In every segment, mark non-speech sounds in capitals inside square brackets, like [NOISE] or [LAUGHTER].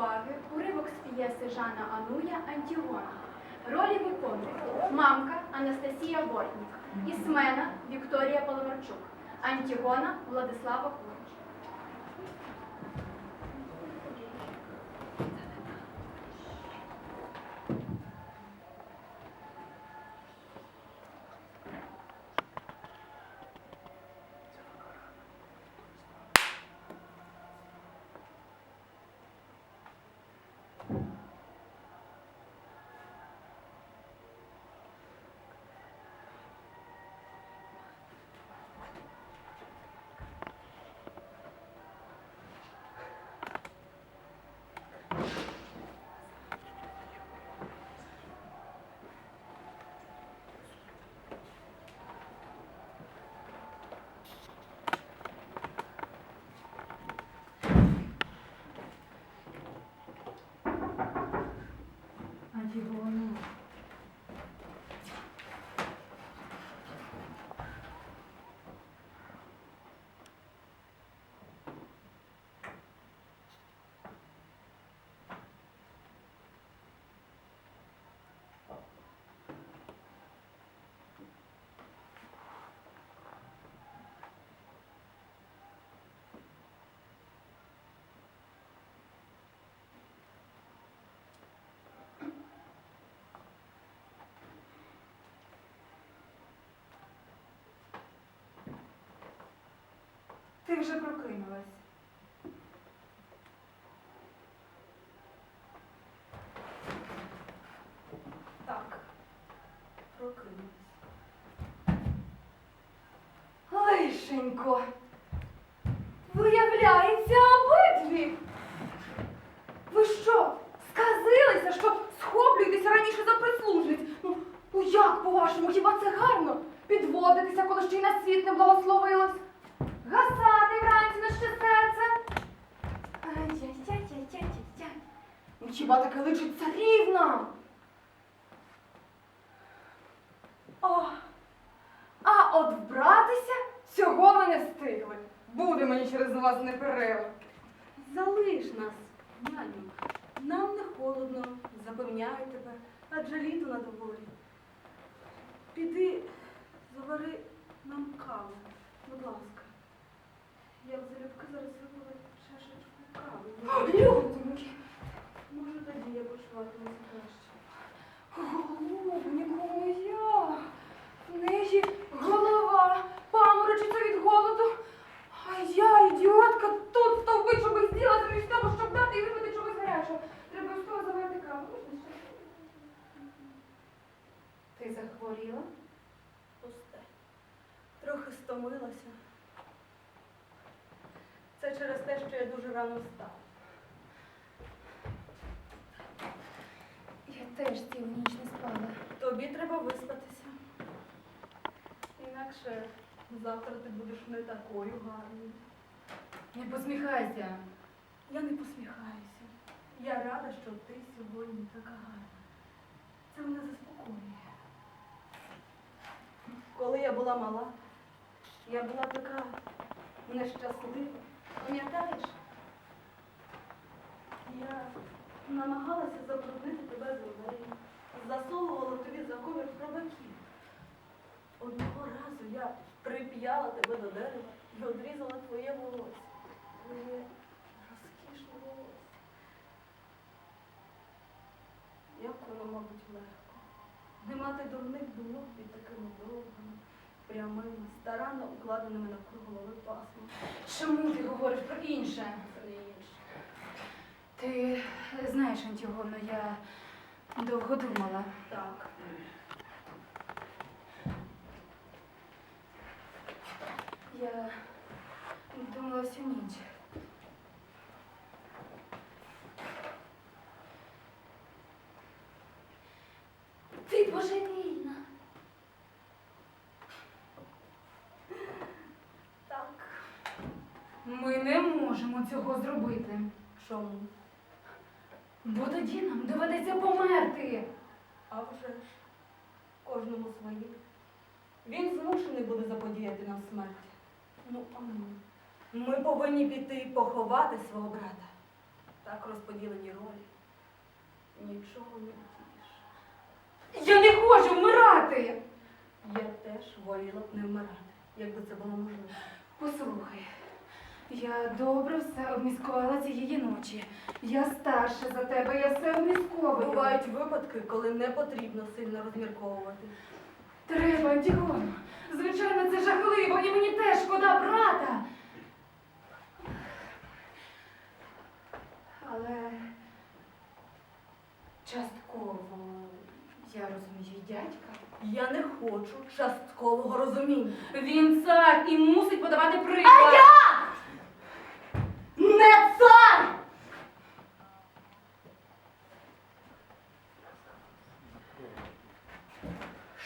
уваги уривок з п'єси Жана Ануя Антігона. Ролі виконують мамка Анастасія Бортнік, Ісмена Вікторія Паламарчук, Антігона Владислава Курич. Ти вже прокинулась. Так, прокинулась. Лишенько. Виявляється обидві. Ви що, сказилися, що схоплюєтеся раніше за прислужниць? Ну, ну як, по-вашому, хіба це гарно? Підводитися, коли ще й на світ не благословилось? Гасати ще серце? Ай-яй-яй-яй-яй-яй. Ну хіба таке личить царівна? О, а от вбратися цього ви не встигли. Буде мені через вас не перерва. Залиш нас, няню. Нам не холодно, запевняю тебе, адже літо на дворі. Піди, завари нам каву, будь ласка. Я б залюбки зараз випила чашечку кави. [GASPS] Людоньки, Може, тоді я почуватимуся краще. голубнику моя, в неї голова паморочиться від голоду. А я, ідіотка, тут стовбичу щоб зділа замість того, щоб дати і випити чогось гарячого. Треба обов'язково заварити каву. Ти захворіла? Пусте. Трохи стомилася. Це через те, що я дуже рано встала. Я теж цілу ніч не спала. Тобі треба виспатися. Інакше завтра ти будеш не такою гарною. Не посміхайся. Я не посміхаюся. Я рада, що ти сьогодні така гарна. Це мене заспокоює. Коли я була мала, я була така нещаслива. Пам'ятаєш? Я намагалася забруднити тебе з олею, засовувала тобі за ковір пробаків. Одного разу я прип'яла тебе до дерева і одрізала твоє волосся. Твоє розкішне волосся. Як воно, мабуть, легко. Не мати дурних думок під такими довгими, прямими, старанно укладеними навкруг голови. Чому ти говориш про інше? Ти знаєш, Антігоно, я довго думала. Так. Я думала всю ніч. Ти божевільна. Так. Ми не можемо цього зробити, Чому? бо тоді нам доведеться померти. А вже ж. Кожному своє. Він змушений буде заподіяти нам смерть. Ну, а ми? Ми повинні піти і поховати свого брата. так розподілені ролі. Нічого не втієш. Я не хочу вмирати. Я теж воліла б не вмирати, якби це було можливо. Послухай, я добре все обміскувала цієї ночі. Я старша за тебе, я все обмісковую. Бувають випадки, коли не потрібно сильно розмірковувати. Треба, Антігону. Звичайно, це жахливо, і мені теж шкода брата. Але частково, я розумію, дядька. Я не хочу часткового розуміння. Він цар і мусить подавати приклад. Не цар!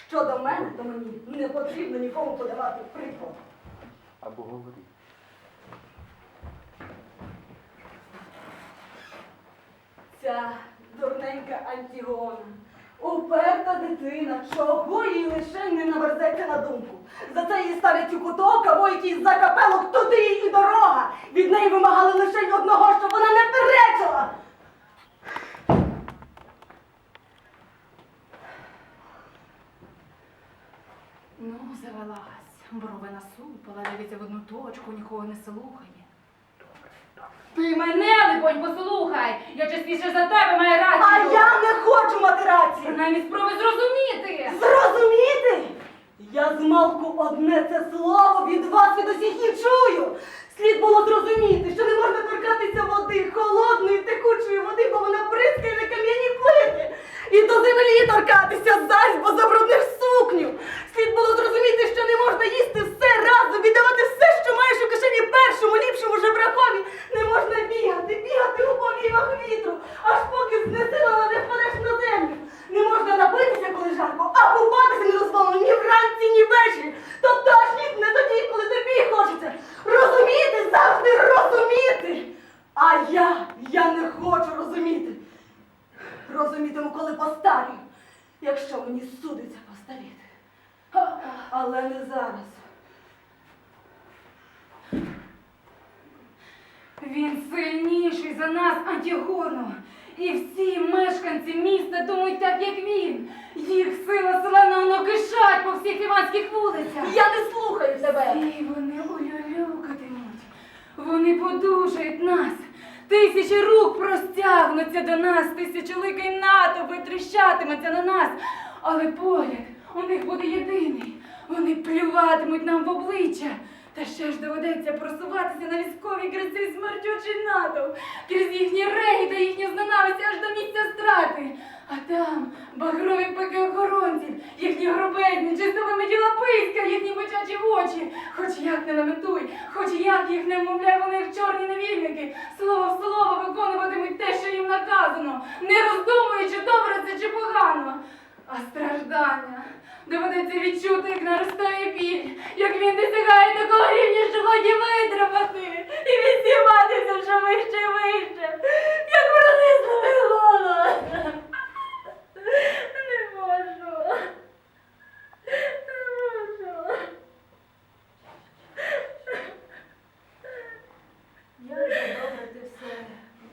Щодо мене, то мені не потрібно нікому подавати приклад. Або говори. Ця дурненька Антігона. Уперта дитина, чого їй лише не наверзеться на думку. За це її ставлять у куток, або якийсь закапелок, туди їй і дорога. Від неї вимагали лише одного, щоб вона не перечила. Ну, завелась. Брови насупила, дивиться в одну точку, нікого не слухає. Ти мене, либонь, послухай! Я частіше за тебе маю рацію. А я не хочу мати рацію. Принаймні спробуй зрозуміти! Зрозуміти? Я змалку одне це слово від вас від усіх не чую. Слід було зрозуміти, що не можна торкатися води, холодної, текучої води, бо вона бризкає на кам'яні плити. І до землі торкатися зась, бо забрудниш сукню. Слід було зрозуміти, що не можна їсти все разом, віддавати все, що маєш у кишені першому, ліпшому жебракові. Не можна бігати, бігати у повівах вітру, аж поки знесилена не впадеш на землю. Не можна напитися, коли жарко, а купатися не дозволено ні вранці, ні ввечері. Тобто аж ніт не тоді, коли тобі хочеться. Розуміти, завжди розуміти. А я, я не хочу розуміти. Розумітиму, коли постарію, якщо мені судиться постаріти. А- Але не зараз. Він сильніший за нас, Антігону. І всі мешканці міста думають так, як він. Їх сила селена кишать по всіх іванських вулицях. Я не слухаю тебе. І вони улюлюкатимуть. Вони подужають нас. Тисячі рук простягнуться до нас, тисячоликий натовп витріщатиметься на нас. Але погляд у них буде єдиний. Вони плюватимуть нам в обличчя. Та ще ж доведеться просуватися на військовій красі смертючий натовп, крізь їхні реги та їхню зненависть аж до місця страти. А там багрові пики охоронців, їхні гробезні, чистовими тілаписька, їхні бичачі очі. Хоч як не лементуй, хоч як їх не вмовляй, вони як чорні невільники, слово в слово виконуватимуть те, що їм наказано, не роздумуючи, добре це чи погано. А страждання. Доведеться відчути, як наростає біль, як він досягає такого рівня, що годі витримати, і відсіватися вже вище і вище, як пронизливий голос. Не можу. Не можу. Я вже добре ти все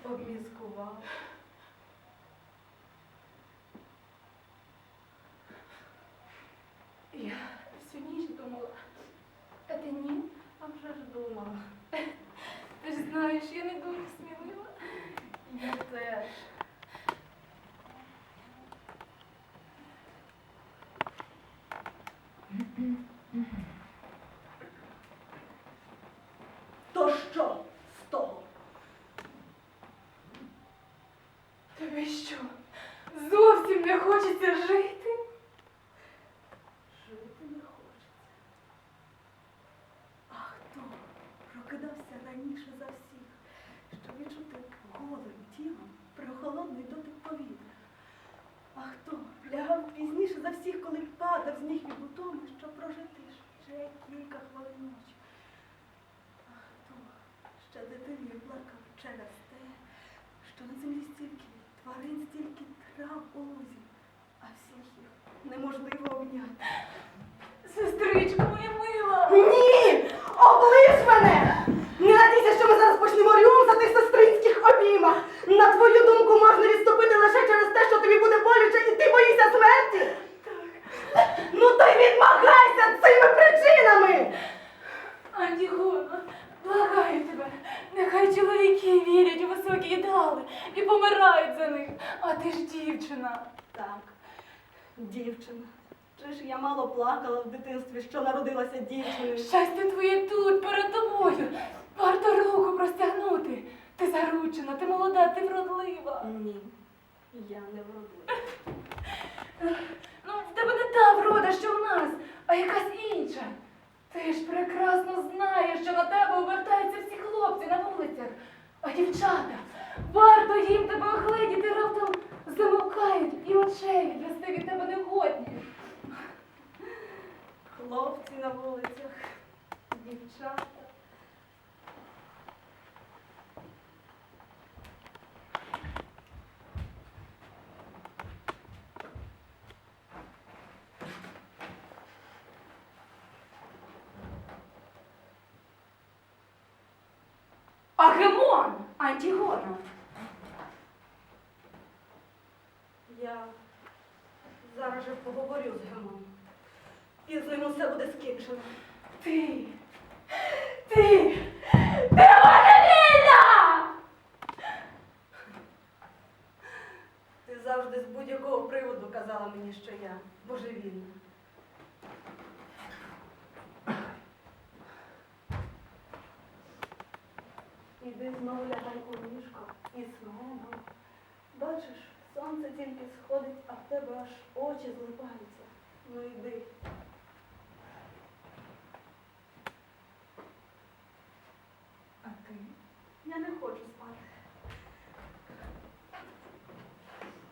обміскував. Я всю ніч думала, а ти ні? А вже ж думала. Ти ж не дуже смілива. Я теж. То що з того? Тобі що? Зовсім не хочеться жити? Жити не хочеться. А хто прокидався раніше за всіх, щоб відчути голим тілом прохолодний дотик повітря? А хто лягав пізніше за всіх, коли падав з ніг від утоми, щоб прожити ще кілька хвилин ночі? А хто ще дитиною плакав через те, що на землі стільки тварин, стільки трав у лузі, а всіх їх неможливо обняти? Сестричко моя мила. Ні! Оближ мене! Не надійся, що ми зараз почнемо рюмсати сестринських обіймах. На твою думку можна відступити лише через те, що тобі буде боляче і ти боїшся смерті. Ну то й відмагайся цими причинами. Антігона, благаю тебе, нехай чоловіки вірять у високі ідеали і помирають за них, а ти ж дівчина. Так, дівчина. Чи ж я мало плакала в дитинстві, що народилася дівчиною? Щастя твоє тут, перед тобою. Варто руку простягнути. Ти заручена, ти молода, ти вродлива. Ні, я не вродлива. Ну, в тебе не та врода, що в нас, а якась інша. Ти ж прекрасно знаєш, що на тебе обертаються всі хлопці на вулицях. А дівчата, варто їм тебе огледіти, раптом замовкають і очей відвести від тебе не годні. Хлопці на вулицях, дівчата. Агемон, Антігона. Я зараз же І з ним усе буде скінчено. Ти, ти, ти божевільна! Ти завжди з будь-якого приводу казала мені, що я божевільна. Іди знову лягай у ліжко і знову. Бачиш, сонце тільки сходить, а в тебе аж очі злипаються. Ну йди. А ти? Я не хочу спати.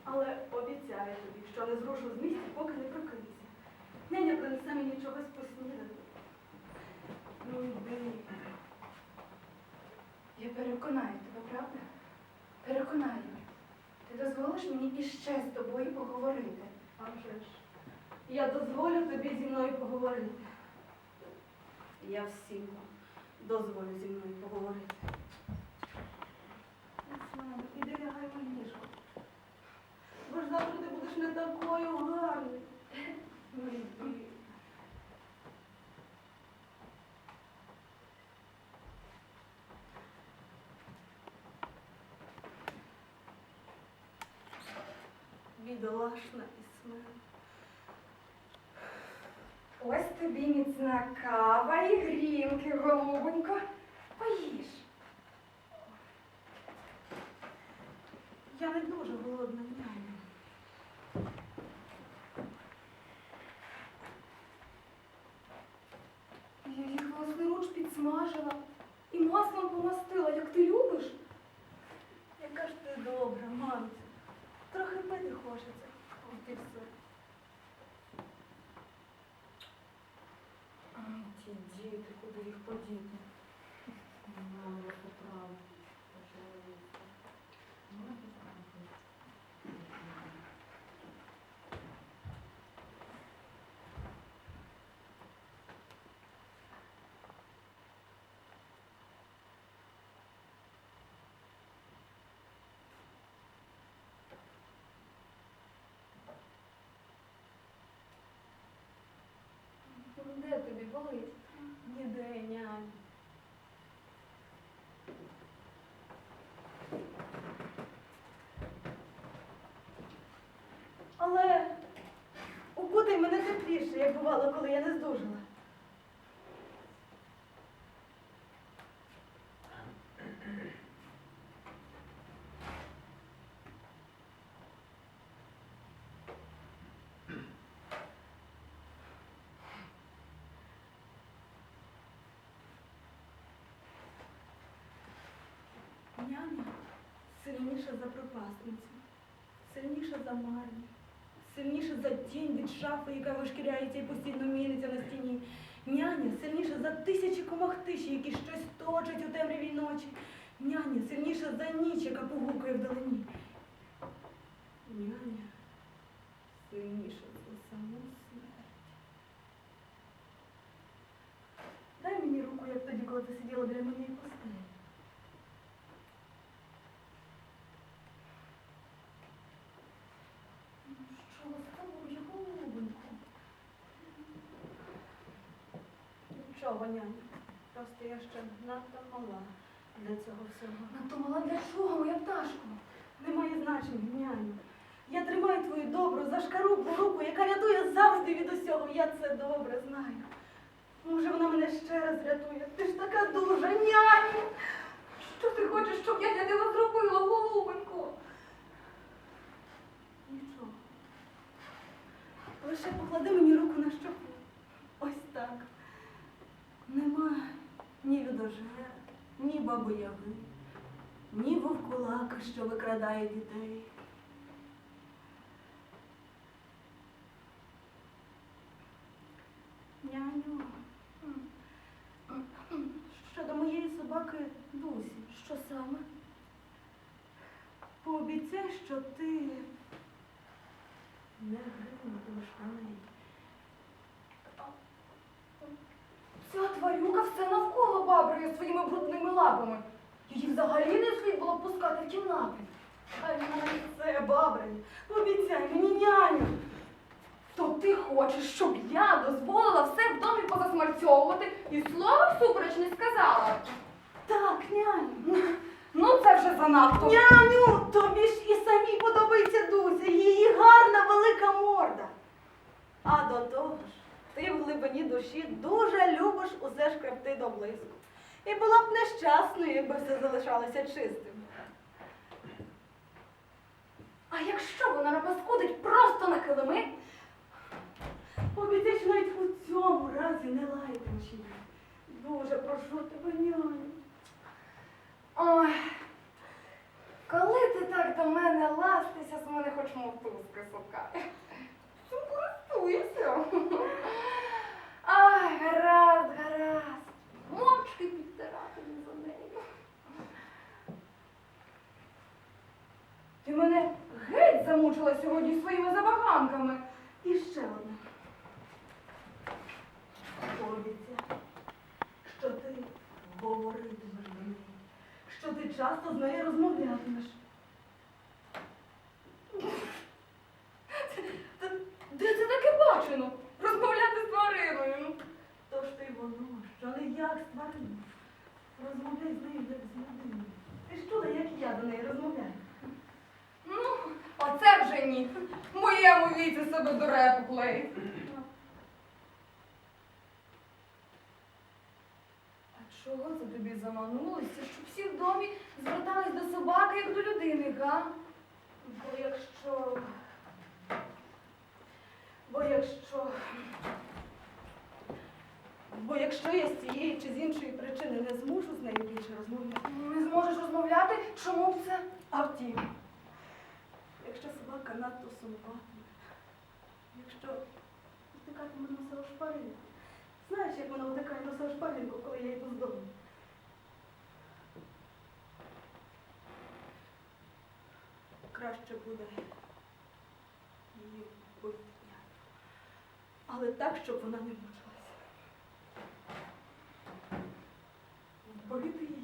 Але обіцяю тобі, що не зрушу з місця, поки не прокинуся. Няня принесе мені чогось поснідати. Ну йди. Я переконаю тебе, правда? Переконаю. Ти дозволиш мені іще з тобою поговорити. А вже ж. Я дозволю тобі зі мною поговорити. Я всім вам дозволю зі мною поговорити. Іди лягай у ліжко. Бо ж завтра ти будеш не такою гарною. Бідолашна Ісмена. Ось тобі міцна кава і грінки, голубонько. Поїж. Я не дуже голодна няня. Я їх власноруч підсмажила і маслом помастила, як ти любиш. Яка ж ти добра, мамця. Трохи пити хочеться. От і все. Їх подіти? Мене як бувало, коли я не здужала. Няня сильніша за пропасницю, сильніша за марні, сильніша за тінь від шафи, яка вишкіряється і постійно міниться на стіні. Няня сильніша за тисячі комахтиші, які щось точать у темрявій ночі. Няня сильніша за ніч, яка погукає вдалині. Няня сильніша за саму смерть. Дай мені руку, як тоді, коли ти сиділа біля моєї Нічого, няню. Просто я ще надто мала для цього всього. Надто мала для чого, моя пташко? Немає значення, няню. Я тримаю твою добру, зашкарублу руку, яка рятує завжди від усього. Я це добре знаю. Може, вона мене ще раз рятує. Ти ж така дуже, няню. Що ти хочеш, щоб я для тебе зробила, голубонько? Нічого. Лише поклади мені руку на щоку. Ні людожера, ні бабояви, ні вовкулака, що викрадає дітей. Няню. Щодо моєї собаки Дусі, Що саме? пообіцяй, що ти не гриматимеш на неї. Ця тварюка все навколо бабрає своїми брудними лапами. Її взагалі не слід було пускати в кімнати. Ай, навіть це, бабрині, пообіцяй мені няню. То ти хочеш, щоб я дозволила все в домі позасмальцьовувати і слова всупереч не сказала? Так, няню. Ну це вже занадто. Няню, тобі ж і самій подобається Дуся, її гарна велика морда. А до того ж, ти в глибині душі дуже любиш усе шкребти до блиску. І була б нещасною, якби все залишалося чистим. А якщо вона напаскудить просто на килими? Обіцяй, що навіть у цьому разі не її. Дуже прошу тебе, няню. Ой, коли ти так до мене ластися, з мене хоч мотузки сукає. Цим користуйся. Ай, гаразд, гаразд. Мовчки підтиратиму за нею. Ти мене геть замучила сьогодні своїми забаганками. І ще одне. Пообіцяй, що ти говоритимеш до неї, що ти часто з нею розмовлятимеш. Та Де це таке бачено? Розмовляти з твариною. ну. Тож ти воно, що не як з твариною. Розмовляй з нею як з людиною. Ти ж чула, як я до неї розмовляю? Ну, оце вже ні. В моєму віці себе до репу клеїть. А чого це тобі заманулося, щоб всі в домі звертались до собаки, як до людини, га? Бо якщо. Бо якщо. Бо якщо я з цієї чи з іншої причини не зможу з нею більше розмовляти. Не зможеш розмовляти? Чому б це? А втім, якщо собака надто сумуватиме, якщо втикатиме носа у шпаринку, знаєш, як вона втикає носа у шпаринку, коли я йду з дому? Краще буде її вбити. Але так, щоб вона не мучилася. Вбити її